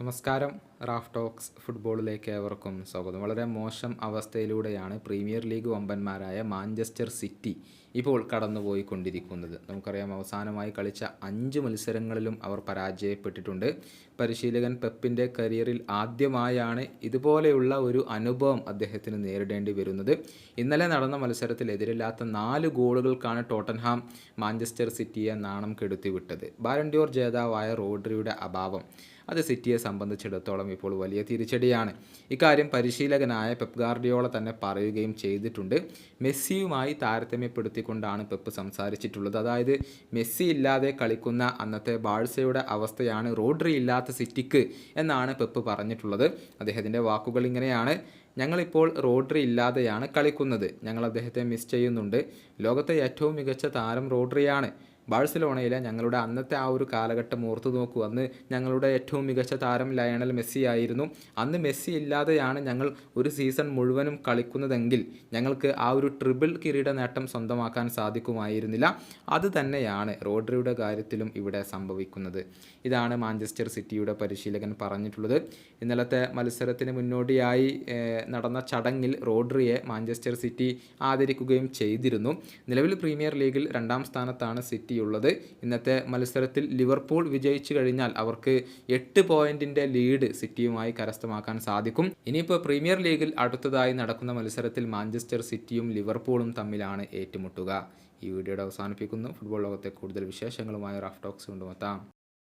നമസ്കാരം Raf talks ഫുട്ബോളിലേക്ക് ഏവർക്കും സ്വാഗതം. വളരെ മോശം അവസ്ഥയിലൂടെയാണ് പ്രീമിയർ ലീഗ് വമ്പന്മാരായ മാഞ്ചസ്റ്റർ സിറ്റി ഇപ്പോൾ കടന്നുപോയിക്കൊണ്ടിരിക്കുന്നത്. നമുക്കറിയാം അവസാനമായി കളിച്ച അഞ്ച് മത്സരങ്ങളിലും അവർ പരാജയപ്പെട്ടിട്ടുണ്ട്. പരിശീലകൻ പെപ്പിന്റെ കരിയറിൽ ആദ്യമായാണ് ഇതുപോലെയുള്ള ഒരു അനുഭവം അദ്ദേഹത്തിന് നേരിടേണ്ടി വരുന്നത്. ഇന്നലെ നടന്ന മത്സരത്തിൽ എതിരില്ലാത്ത നാല് ഗോളുകൾക്കാണ് ടോട്ടൻഹാം മാഞ്ചസ്റ്റർ സിറ്റിയെ നാണം കെടുത്തിവിട്ടത്. ബാരണ്ടിയോർ ജേതാവായ റോഡ്രിയുടെ അഭാവം. അത് സിറ്റിയെ സംബന്ധിച്ചിടത്തോളം ഇപ്പോൾ വലിയ തിരിച്ചടിയാണ്. ഇക്കാര്യം പരിശീലകനായ പെപ്ഗാർഡിയോള തന്നെ പറയുകയും ചെയ്തിട്ടുണ്ട്. മെസ്സിയുമായി താരതമ്യപ്പെടുത്തിക്കൊണ്ടാണ് പെപ്പ് സംസാരിച്ചിട്ടുള്ളത്. അതായത് മെസ്സി ഇല്ലാതെ കളിക്കുന്ന അന്നത്തെ ബാഴ്സയുടെ അവസ്ഥയാണ് റോഡ്രി ഇല്ലാത്ത സിറ്റിക്ക് എന്നാണ് പെപ്പ് പറഞ്ഞിട്ടുള്ളത്. അദ്ദേഹത്തിന്റെ വാക്കുകൾ ഇങ്ങനെയാണ്. ഞങ്ങളിപ്പോൾ റോഡ്രി ഇല്ലാതെയാണ് കളിക്കുന്നത്. ഞങ്ങൾ അദ്ദേഹത്തെ മിസ് ചെയ്യുന്നുണ്ട്. ലോകത്തെ ഏറ്റവും മികച്ച താരം റോഡ്രിയാണ്. ബാഴ്സലോണയിലെ ഞങ്ങളുടെ അന്നത്തെ ആ ഒരു കാലഘട്ടം ഓർത്തു നോക്കൂ. അന്ന് ഞങ്ങളുടെ ഏറ്റവും മികച്ച താരം ലയണൽ മെസ്സി ആയിരുന്നു. അന്ന് മെസ്സി ഇല്ലാതെയാണ് ഞങ്ങൾ ഒരു സീസൺ മുഴുവനും കളിക്കുന്നതെങ്കിൽ ഞങ്ങൾക്ക് ആ ഒരു ട്രിബിൾ കിരീട നേട്ടം സ്വന്തമാക്കാൻ സാധിക്കുമായിരുന്നില്ല. അത് തന്നെയാണ് റോഡ്രിയുടെ കാര്യത്തിലും ഇവിടെ സംഭവിക്കുന്നത്. ഇതാണ് മാഞ്ചസ്റ്റർ സിറ്റിയുടെ പരിശീലകൻ പറഞ്ഞിട്ടുള്ളത്. ഇന്നലത്തെ മത്സരത്തിന് മുന്നോടിയായി നടന്ന ചടങ്ങിൽ റോഡ്രിയെ മാഞ്ചസ്റ്റർ സിറ്റി ആദരിക്കുകയും ചെയ്തിരുന്നു. നിലവിൽ പ്രീമിയർ ലീഗിൽ രണ്ടാം സ്ഥാനത്താണ് സിറ്റി ഉള്ളത്. ഇന്നത്തെ മത്സരത്തിൽ ലിവർപൂൾ വിജയിച്ചു കഴിഞ്ഞാൽ അവർക്ക് എട്ട് പോയിന്റിന്റെ ലീഡ് സിറ്റിയുമായി കരസ്ഥമാക്കാൻ സാധിക്കും. ഇനിയിപ്പോൾ പ്രീമിയർ ലീഗിൽ അടുത്തതായി നടക്കുന്ന മത്സരത്തിൽ മാഞ്ചസ്റ്റർ സിറ്റിയും ലിവർപൂളും തമ്മിലാണ് ഏറ്റുമുട്ടുക. ഈ വീഡിയോയുടെ അവസാനിപ്പിക്കുന്നു. ഫുട്ബോൾ ലോകത്തെ കൂടുതൽ വിശേഷങ്ങളുമായി റാഫ് ടോക്സ് കൊണ്ടുമെത്താം.